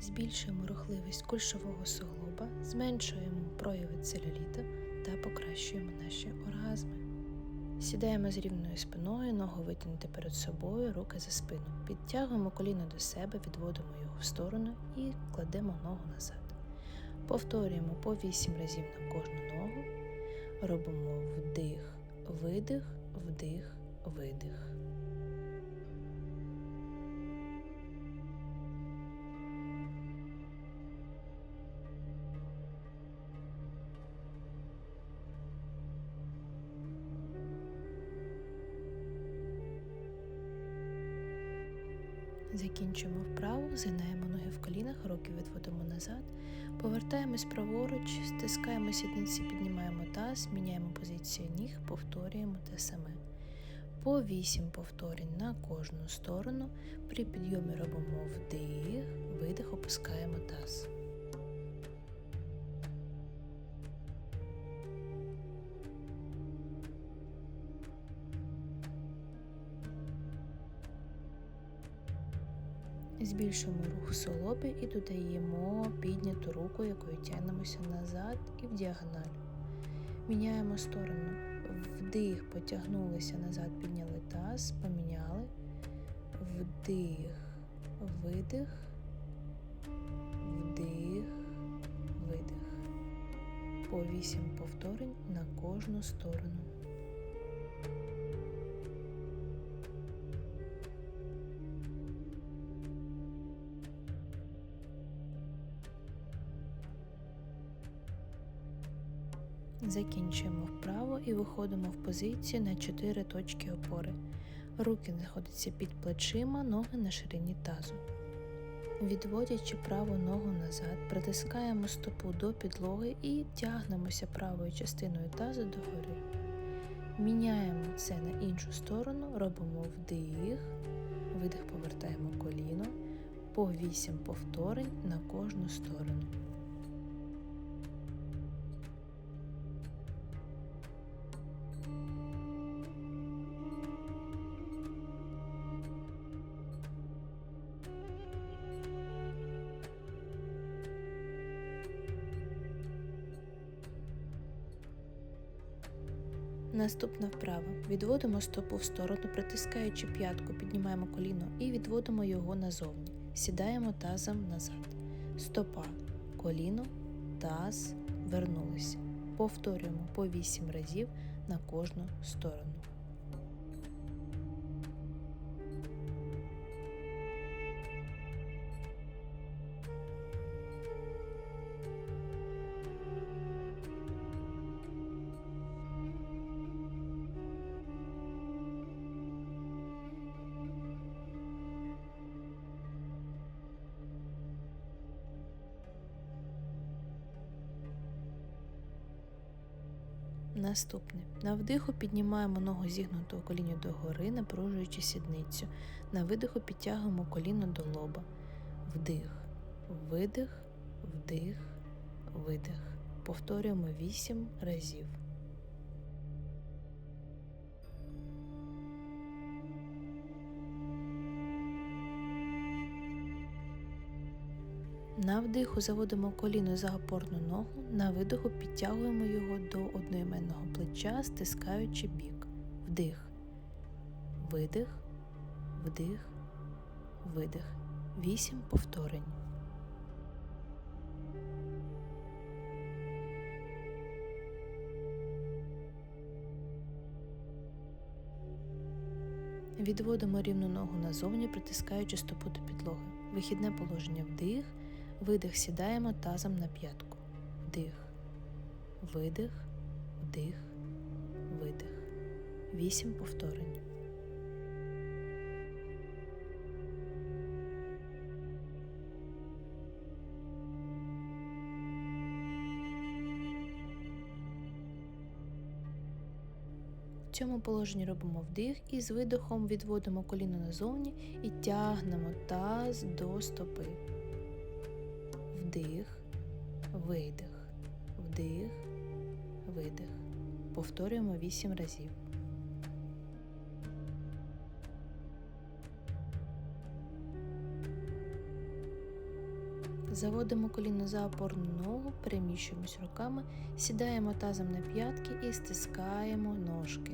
збільшуємо рухливість кульшового суглоба, зменшуємо прояви целюліту та покращуємо наші оргазми. Сідаємо з рівною спиною, ногу витягнути перед собою, руки за спину. Підтягуємо коліно до себе, відводимо його в сторону і кладемо ногу назад. Повторюємо по 8 разів на кожну ногу. Робимо вдих, видих, вдих, видих. Закінчуємо вправу, згинаємо ноги в колінах, руки відводимо назад, повертаємось праворуч, стискаємо сідниці, піднімаємо таз, міняємо позицію ніг, повторюємо те саме. По 8 повторень на кожну сторону. При підйомі робимо вдих, видих, опускаємо таз. Збільшуємо рух солоби і додаємо підняту руку, якою тягнемося назад і в діагональ. Міняємо сторону. Вдих, потягнулися назад, підняли таз, поміняли. Вдих, видих, вдих, видих. По 8 повторень на кожну сторону. Закінчуємо вправо і виходимо в позицію на 4 точки опори. Руки знаходяться під плечима, ноги на ширині тазу. Відводячи праву ногу назад, притискаємо стопу до підлоги і тягнемося правою частиною тазу догори. Міняємо це на іншу сторону, робимо вдих, видих, повертаємо коліно по 8 повторень на кожну сторону. Наступна вправа. Відводимо стопу в сторону, притискаючи п'ятку, піднімаємо коліно і відводимо його назовні. Сідаємо тазом назад. Стопа, коліно, таз, вернулися. Повторюємо по 8 разів на кожну сторону. Наступне. На вдиху піднімаємо ногу зігнутого коліна догори, напружуючи сідницю. На видиху підтягуємо коліно до лоба. Вдих, видих, вдих, видих. Повторюємо 8 разів. На вдиху заводимо коліно за опорну ногу, на видиху підтягуємо його до одноіменного плеча, стискаючи бік. Вдих, видих, вдих, видих. Вісім повторень. Відводимо рівну ногу назовні, притискаючи стопу до підлоги. Вихідне положення вдих. Видих сідаємо тазом на п'ятку. Вдих, видих, вдих, видих. Вісім повторень. В цьому положенні робимо вдих і з видихом відводимо коліно назовні і тягнемо таз до стопи вдих, видих, вдих, видих. Повторюємо 8 разів. Заводимо коліно за опорну ногу, переміщуємось руками, сідаємо тазом на п'ятки і стискаємо ножки.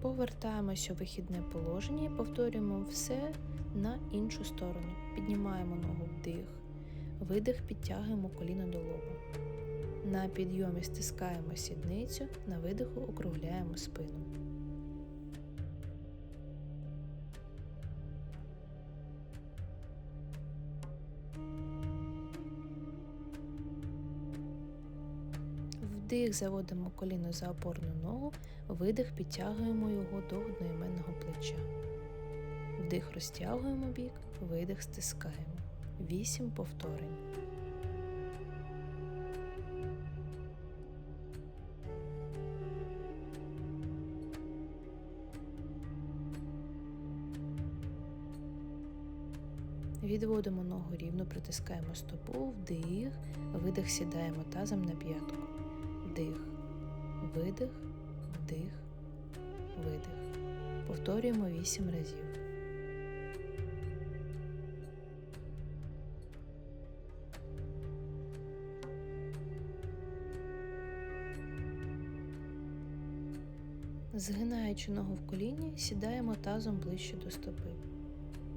Повертаємося у вихідне положення і повторюємо все на іншу сторону. Піднімаємо ногу вдих, видих, підтягуємо коліно до лоба. На підйомі стискаємо сідницю, на видиху округляємо спину. Вдих заводимо коліно за опорну ногу, видих підтягуємо його до одноіменного плеча. Вдих розтягуємо бік, видих стискаємо. 8 повторень. Відводимо ногу рівно, притискаємо стопу, вдих, видих, сідаємо тазом на п'ятку. Вдих, видих, вдих, видих. Повторюємо 8 разів. Згинаючи ногу в коліні, сідаємо тазом ближче до стопи.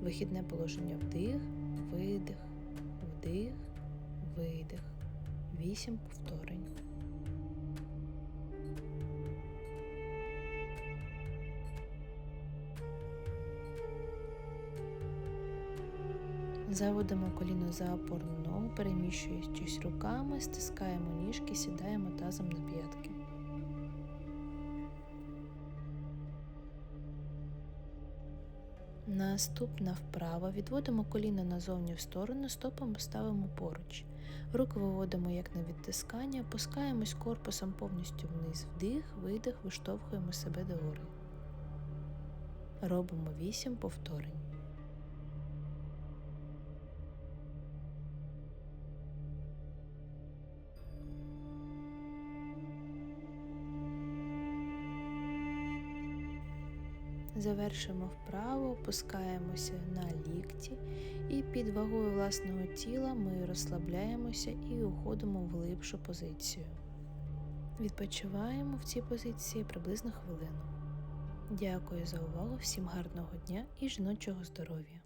Вихідне положення вдих, видих, вдих, видих. 8 повторень. Заводимо коліно за опорну ногу, переміщуючись руками, стискаємо ніжки, сідаємо тазом на п'ятки. Наступна вправа відводимо коліна назовні в сторону, стопами ставимо поруч. Руки виводимо як на відтискання, опускаємось корпусом повністю вниз, вдих, видих, виштовхуємо себе догори. Робимо 8 повторень. Завершимо вправо, опускаємося на лікті і під вагою власного тіла ми розслабляємося і уходимо в глибшу позицію. Відпочиваємо в цій позиції приблизно хвилину. Дякую за увагу, всім гарного дня і жіночого здоров'я!